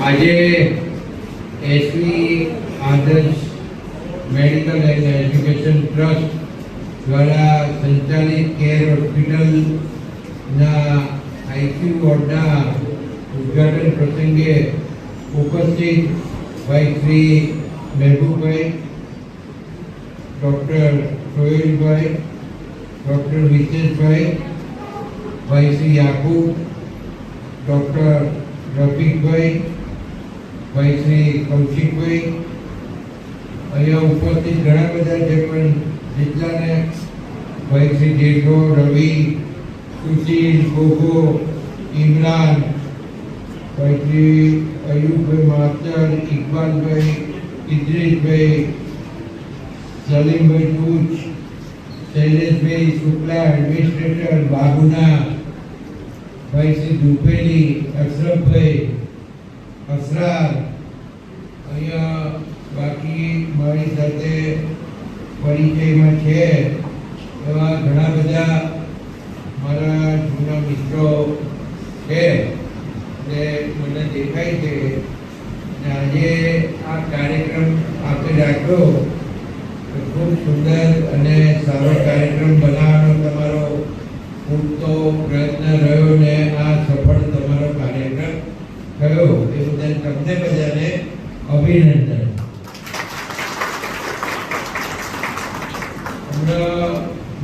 આજે એસવી આદર્શ medical and education trust દ્વારા સંચાલિત કેર હોસ્પિટલના આઈસીયુ વોર્ડના ઉદ્ઘાટન પ્રસંગે ઉપસ્થિત ભાઈ શ્રી મહેબૂબભાઈ, ડૉક્ટર સોહેલભાઈ, ડૉક્ટર વિશેષભાઈ ભાઈ શ્રી યાકુબ, ડૉક્ટર રફીકભાઈ ભાઈ શ્રી કૌશિકભાઈ, અહીંયા ઉપસ્થિત ઘણા બધા જે પણ જેટલાને ભાઈ શ્રી જેઠો, રવિ, સુશીલ, ગોગો, ઇમરાન ભાઈ શ્રી અયુબભાઈ માસ્ટર ઇકબાલભાઈ, ઇદ્રીશભાઈ, સલીમભાઈ ટૂચ, શૈલેષભાઈ શુક્લા, એડમિનિસ્ટ્રેટર, બાબુના ભાઈ શ્રી દુપેલી અશરફભાઈ અસરાર અહીંયા બાકી મારી સાથે પરિચયમાં છે એવા ઘણા બધા મારા જૂના મિત્રો છે એટલે મને દેખાય છે. આજે આ કાર્યક્રમ આપણે રાખ્યો ખૂબ સુંદર અને સારો કાર્યક્રમ બનાવવાનો તમારો પૂરતો પ્રયત્ન રહ્યો ને આ સફળ તમારો કાર્યક્રમ થયો. એ બદલ તમને બધાને અભિનંદન. હમણાં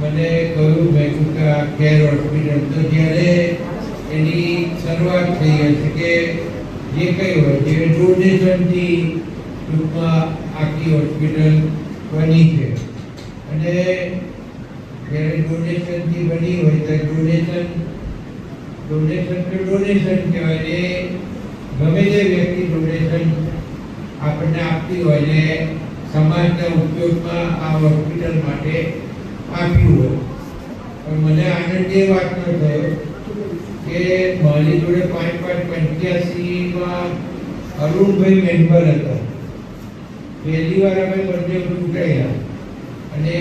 મને કહ્યું, મેં કે આ કેર હોસ્પિટલ તો જ્યારે એની શરૂઆત થઈ હશે કે જે કંઈ હોય, જે ડોનેશનથી ટૂંકમાં આખી હોસ્પિટલ બની છે. અને જ્યારે ડોનેશનથી બની હોય, તો ડોનેશન ડોનેશન તો ડોનેશન કહેવાય એ ગમે તે વ્યક્તિ ડોનેશન આપણને આપતી હોય ને સમાજના ઉપયોગમાં આ હોસ્પિટલ માટે આપ્યું હોય. પણ મને આનંદ એ વાતનો થયો કે મારી જોડે પાંચ પાંચ પંચ્યાસીમાં અરુણભાઈ મેમ્બર હતા. પહેલી વાર અમે બંને ચૂંટાયા અને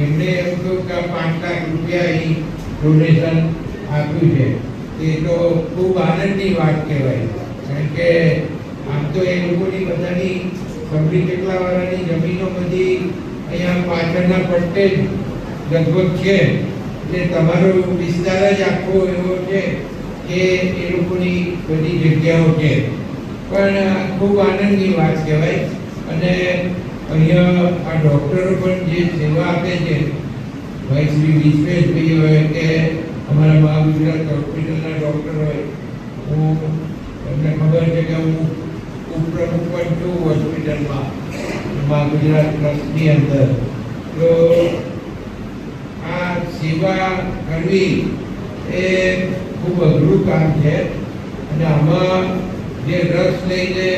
એમણે એમ કહ્યું કે પાંચ લાખ રૂપિયા અહીં ડોનેશન આપ્યું છે. એ તો ખૂબ આનંદની વાત કહેવાય. કારણ કે આમ તો એ લોકોની બધાની સબડી કેટલા વાળાની જમીનો બધી અહીંયા પાછળના પટ્ટે જ લગભગ છે. એટલે તમારો વિસ્તાર જ આખો એવો છે કે એ લોકોની બધી જગ્યાઓ છે. પણ ખૂબ આનંદની વાત કહેવાય. અને અહીંયા આ ડૉક્ટરો પણ જે સેવા આપે છે, ભાઈ શ્રી વિશ્વેશભાઈ હોય કે અમારા મહા ગુજરાત હોસ્પિટલના ડૉક્ટર હોય, હું એમને ખબર છે કે હું છું હોસ્પિટલમાં એમાં ગુજરાત ટ્રસ્ટની અંદર. તો આ સેવા કરવી એ ખૂબ અઘરું કામ છે. અને આમાં જે રસ લઈને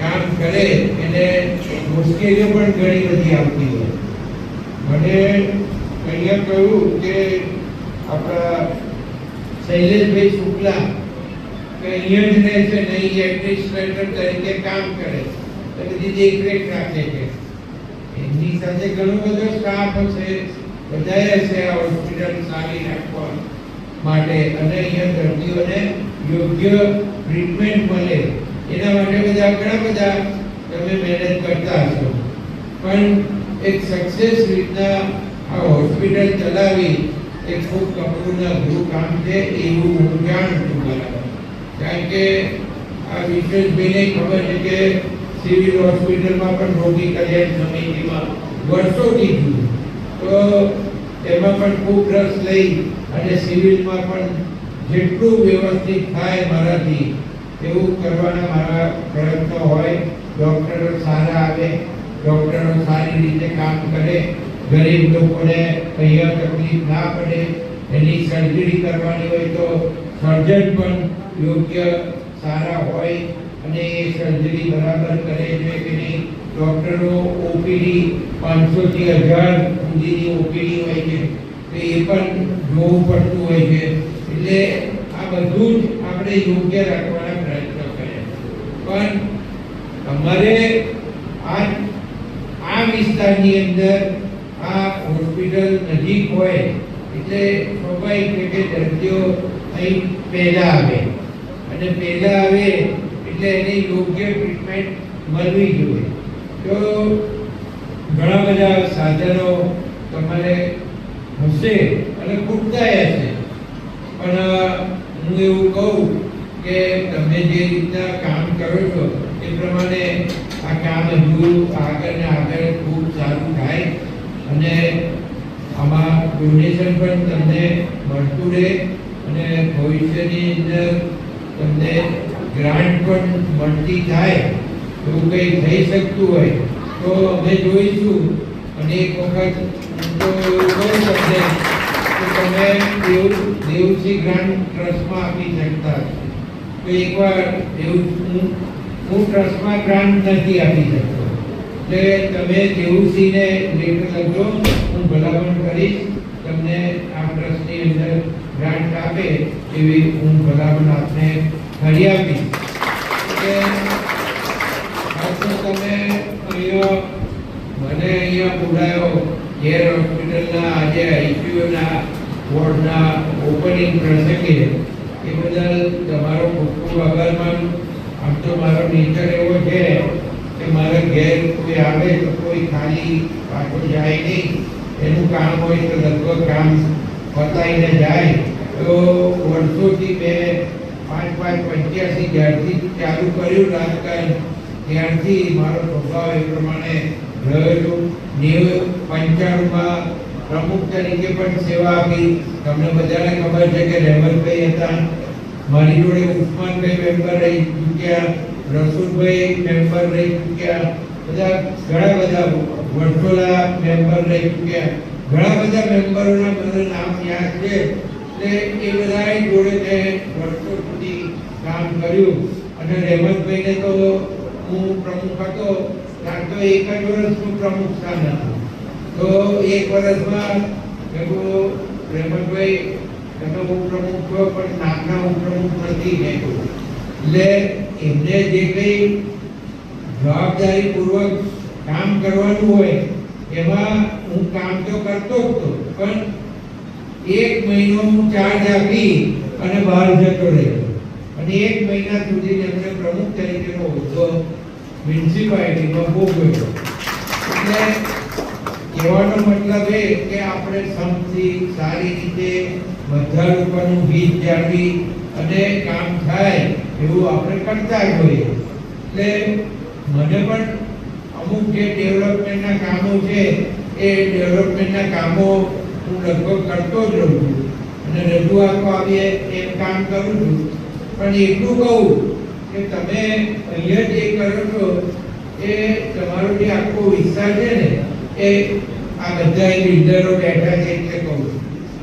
કામ કરે એને મુશ્કેલીઓ પણ ઘણી બધી આવતી હોય. મને અહીંયા કહ્યું કે આપણા શૈલેષભાઈ શુક્લા કે છે નહીં એડમિનિસ્ટ્રેટર તરીકે કામ કરે તો બધી દેખરેખ રાખે છે. એમની સાથે ઘણો બધો સ્ટાફ હશે, બધાએ હશે આ હોસ્પિટલ સારી રાખવા માટે. અને અહીંયા દર્દીઓને યોગ્ય ટ્રીટમેન્ટ મળે. એના માટે બધા ઘણા બધા તમે મહેનત કરતા હશો. પણ એક સક્સેસ રીતના આ હોસ્પિટલ ચલાવી એ ખૂબ કપડુંના અઘરું કામ છે એવું હું જાણું છું બરાબર કારણ કે આ વિશ્વેશભાઈને ખબર છે કે સિવિલ હોસ્પિટલમાં પણ રોગી કલ્યાણ સમિતિમાં વર્ષોથી છું તો એમાં પણ ખૂબ રસ લઈ અને સિવિલમાં પણ જેટલું વ્યવસ્થિત થાય મારાથી, એવું કરવાના મારા પ્રયત્નો હોય, ડૉક્ટરો સારા આવે, ડૉક્ટરો સારી રીતે કામ કરે, ગરીબ લોકોને અહીંયા તકલીફ ના પડે, એની સર્જરી કરવાની હોય તો સર્જન પણ યોગ્ય સારા હોય અને એ સર્જરી બરાબર કરે છે કે નહીં ડૉક્ટરો ઓપીડી પાંચસોથી હજાર સુધીની ઓપીડી હોય છે. તો એ પણ જોવું પડતું હોય છે. એટલે આ બધું જ આપણે યોગ્ય રાખવાના પ્રયત્ન કર્યા પણ અમારે આ આ વિસ્તારની અંદર આ હોસ્પિટલ નજીક હોય એટલે સ્વાભાવિક રીતે દર્દીઓ અહીં પહેલાં આવે. અને પહેલાં આવે એટલે એને યોગ્ય ટ્રીટમેન્ટ મળવી જોઈએ. તો ઘણા બધા સાધનો તમારે હશે અને ખૂટતાય હશે. પણ હું એવું કહું કે તમે જે રીતના કામ કરો છો, એ પ્રમાણે આ કામ હજુ આગળ ને આગળ ખૂબ સારું થાય. અને આમાં ડોનેશન પણ તમને મળતું રહે અને ભવિષ્યની અંદર તમને ગ્રાન્ટ પણ મળતી થાય, એવું કંઈ થઈ શકતું હોય તો અમે જોઈશું. અને એક વખત તો એવું કહું તમને કે તમે દેવ દેવસી ગ્રાન્ટ ટ્રસ્ટમાં આપી શકતા તો એકવાર એવું હું હું ટ્રસ્ટમાં ગ્રાન્ટ નથી આપી શકતો. એટલે તમે દેવુસિંહને લેટર લખજો ભલામણ કરીશ તમને આ ટ્રસ્ટની અંદર ગ્રાન્ટ આપે એવી હું ભલામણ આપને કરી આપીશ. તમે અહીંયા મને અહીંયા બોલાયો, ઘેર હોસ્પિટલના, આજે આઈસીયુના વોર્ડના ઓપનિંગ પ્રસંગે. એ બદલ તમારો ખૂબ ખૂબ આભાર માનું આમ તો મારો નેચર એવો છે કે મારા ઘેર કોઈ આવે તો કોઈ ખાલી પાછો જાય નહીં. એનું કામ હોય તો લગભગ કામ પતાઈને જાય. તો વર્ષોથી મેં પાંચ પાંચ પંચ્યાસી જ્યારથી ચાલુ કર્યું રાજકારણ, ત્યારથી મારો સ્વભાવ એ પ્રમાણે રહ્યો. નેવું પંચાણુંમાં પ્રમુખ તરીકે પણ સેવા આપી. તમને બધાને ખબર છે કે રહેમતભાઈ હતા. મારી જોડે ઉસ્માનભાઈ મેમ્બર રહી ચૂક્યા. રસુલભાઈ મેમ્બર રહી ચૂક્યા. બધા ઘણા બધા વર્ષોલા મેમ્બર રહી ચૂક્યા. ઘણા બધા મેમ્બરોના બધા નામ યાદ છે. એટલે એ બધાએ જોડે મેં વર્ષો સુધી કામ કર્યું. અને રહેમતભાઈને તો હું પ્રમુખ હતો. ત્યાં તો એક જ વર્ષનું પ્રમુખ સ્થાન હતું. તો એક વર્ષમાં રહેમતભાઈ તમે પ્રમુખ છો પણ નામના પ્રમુખ નથી મેં એટલે એમને જે કંઈ જવાબદારી પૂર્વક કામ કરવાનું હોય, એમાં હું કામ તો કરતો જ હતો પણ એક મહિનો હું ચાર્જ આપી અને બહાર જતો રહ્યો. અને એક મહિના સુધી એમને પ્રમુખ તરીકેનો હોદ્દો મ્યુનિસિપાલિટીમાં ભોગવ્યો. એટલે કહેવાનો મતલબ એ કે આપણે સમથી સારી રીતે બધા લોકોનું હિત જાળવી અને કામ થાય એવું આપણે કરતા જ હોઈએ. એટલે મને પણ અમુક જે ડેવલપમેન્ટના કામો છે, એ ડેવલપમેન્ટના કામો હું લગભગ કરતો જ રહું છું અને રજૂઆતો આવીએ એમ કામ કરું છું પણ એટલું કહું કે તમે અહીંયા જે કરો છો, એ તમારો જે આખો વિસ્તાર છે ને, એ આ બધા લીડરો બેઠા છે એટલે કહું છું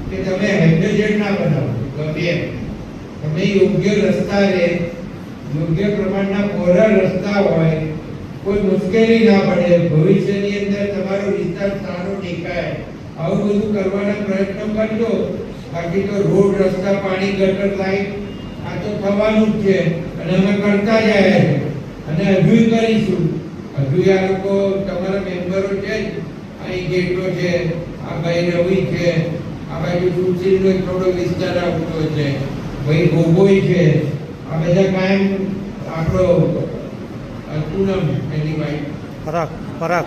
કે તમે હેન્ડેજેડ ના બનાવો, ગમે. તમે યોગ્ય રસ્તા રે, યોગ્ય પ્રમાણના કોરા રસ્તા હોય કોઈ મુશ્કેલી ના પડે, ભવિષ્યની અંદર તમારો વિસ્તાર સારો દેખાય આવું બધું કરવાના પ્રયત્નો કરજો. બાકી તો રોડ, રસ્તા, પાણી, ગટર, લાઈટ, આ તો થવાનું જ છે. અને અમે કરતા જ આવ્યા છે. અને હજુ કરીશું. હજુ આ લોકો તમારા મેમ્બરો છે. અહીં જેટલો છે, આ ભાઈ રવિ છે, આ બાજુ સુશીલનો થોડો વિસ્તાર આવતો છે. ભાઈ ગોગોઈ છે. આ બધા કાયમ આપણો પૂનમ એની ભાઈ પરાગ પરાગ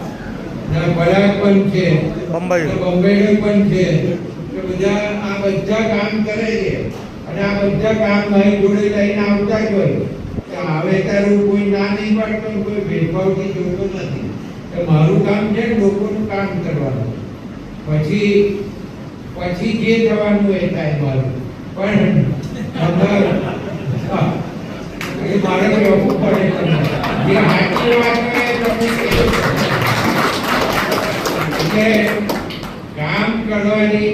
બરાક પણ છે. બંબઈ. અને પણ છે. તો બધા આ બધા કામ કરે છે. અને આ બધા કામ મારી જોડે લઈને આવતા જ હોય. કે આવે તારું કોઈ ના નહીં પાડતો કોઈ ભેદભાવથી જોતો નથી. કે મારું કામ છે લોકોનું કામ કરવાનું. પછી પછી જે થવાનું એ થાય મારું. પણ એ મારે કહેવું પડે કામ કરવાની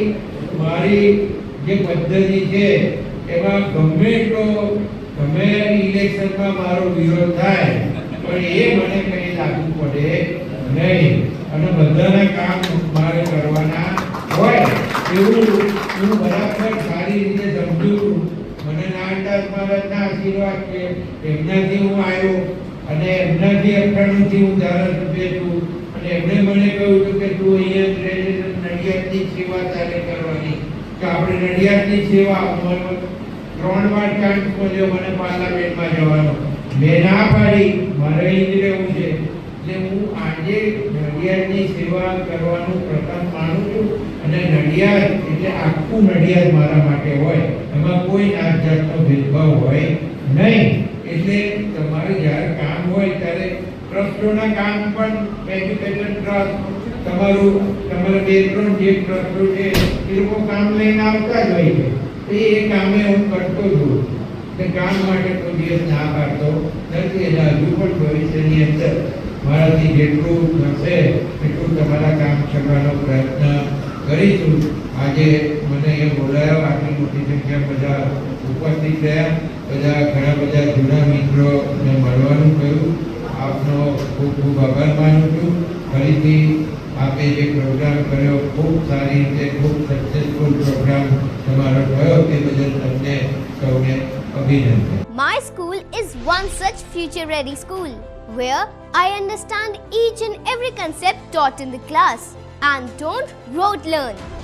મારી જે પદ્ધતિ છે એમાં ગમે તો ગમે ઇલેક્શનમાં મારો વિરોધ થાય પણ એ મને કંઈ લાગુ પડે નહીં અને બધાના કામ મારે કરવાના હોય એવું હું બરાબર સારી રીતે સમજું મને નાનદાસ મહારાજના આશીર્વાદ છે એમનાથી હું આવ્યો. અને એમનાથી અઠ્ઠાણુંથી હું ધારાસભ્ય છું અને એમણે મને કહ્યું હતું કે તું અહીંયા જ નડિયાદની સેવા તારે કરવાની. તો આપણે નડિયાદની સેવા ત્રણ વાર ચાન્સ મળ્યો મને પાર્લામેન્ટમાં જવાનો. મેં ના પાડી, મારે અહીં જ રહેવું છે. એટલે હું આજે નડિયાદની સેવા કરવાનું પ્રથમ માનું છું, અને નડિયાદ એટલે આખું નડિયાદ મારા માટે હોય. એમાં કોઈ નાત જાતનો ભેદભાવ હોય નહીં. એટલે તમારે જ્યારે કામ હોય ત્યારે ટ્રસ્ટોના કામ પણ એજ્યુકેશન ટ્રસ્ટ તમારું, તમારા બે, ત્રણ જે ટ્રસ્ટો છે, એ લોકો કામ લઈને આવતા જ હોય છે. તો એ કામે હું કરતો છું. કે કામ માટે કોઈ દિવસ ના પાડતો. નથી એટલે હજુ પણ ભવિષ્યની અંદર મારાથી જેટલું થશે, એટલું તમારા કામ કરવાનો પ્રયત્ન કરીશું. આજે મને એ બોલાયો આટલી મોટી સંખ્યા બધા ઉપસ્થિત રહ્યા બધા ઘણા બધા જૂના મિત્રોને મળવાનું કહ્યું આપનો ખૂબ ખૂબ આભાર માનું છું. ફરીથી આપે જે પ્રોગ્રામ કર્યો ખૂબ સારી રીતે ખૂબ સક્સેસફુલ પ્રોગ્રામ તમારો થયો તે બદલ તમને સૌને અભિનંદન. My school is one such future ready school where I understand each and every concept taught in the class. And don't rote learn,